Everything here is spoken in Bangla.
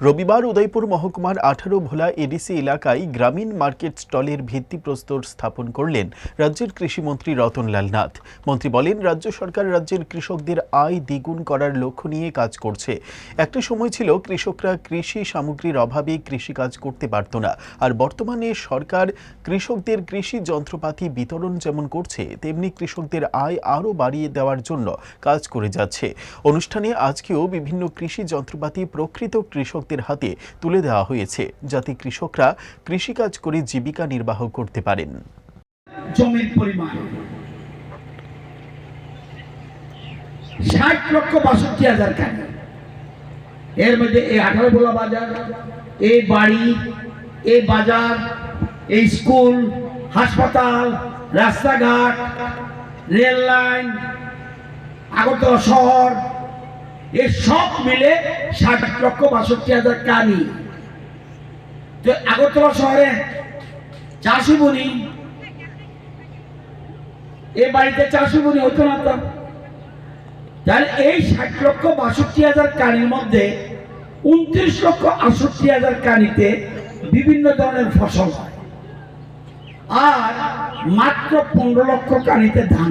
রবিবার উদয়পুর মহকুমার আঠারো ভোলা এডিসি এলাকায় গ্রামীণ মার্কেট স্টলের ভিত্তিপ্রস্তর স্থাপন করলেন রাজ্যের কৃষিমন্ত্রী রতনলাল নাথ। মন্ত্রী বলেন, রাজ্য সরকার রাজ্যের কৃষকদের আয় দ্বিগুণ করার লক্ষ্য নিয়ে কাজ করছে। একটা সময় ছিল কৃষকরা কৃষি সামগ্রীর অভাবে কৃষিকাজ করতে পারত না। আর বর্তমানে সরকার কৃষকদের কৃষি যন্ত্রপাতি বিতরণ যেমন করছে, তেমনি কৃষকদের আয় আরও বাড়িয়ে দেওয়ার জন্য কাজ করে যাচ্ছে। অনুষ্ঠানে আজকেও বিভিন্ন কৃষি যন্ত্রপাতি প্রকৃত কৃষকদের হাতে তুলে দেওয়া হয়েছে যাতে কৃষকরা কৃষিকাজ করে জীবিকা নির্বাহ করতে পারেন। জমির পরিমাণ। ষাট লক্ষ বাষট্টি হাজার এর মধ্যে এই বাজার, এই বাড়ি, এই বাজার, এই স্কুল, হাসপাতাল, রাস্তাঘাট, রেল লাইন, আগরতলা শহর, এ সব মিলে ষাট লক্ষ বাষট্টি হাজার কানি। তো আগরতলা শহরে চাষি বনি এ বাড়িতে চাষি বনি হতো না তো? তাহলে এই ষাট লক্ষ বাষট্টি হাজার কানির মধ্যে উনত্রিশ লক্ষ আটষট্টি হাজার কানিতে বিভিন্ন ধরনের ফসল হয়। আর মাত্র পনেরো লক্ষ কানিতে ধান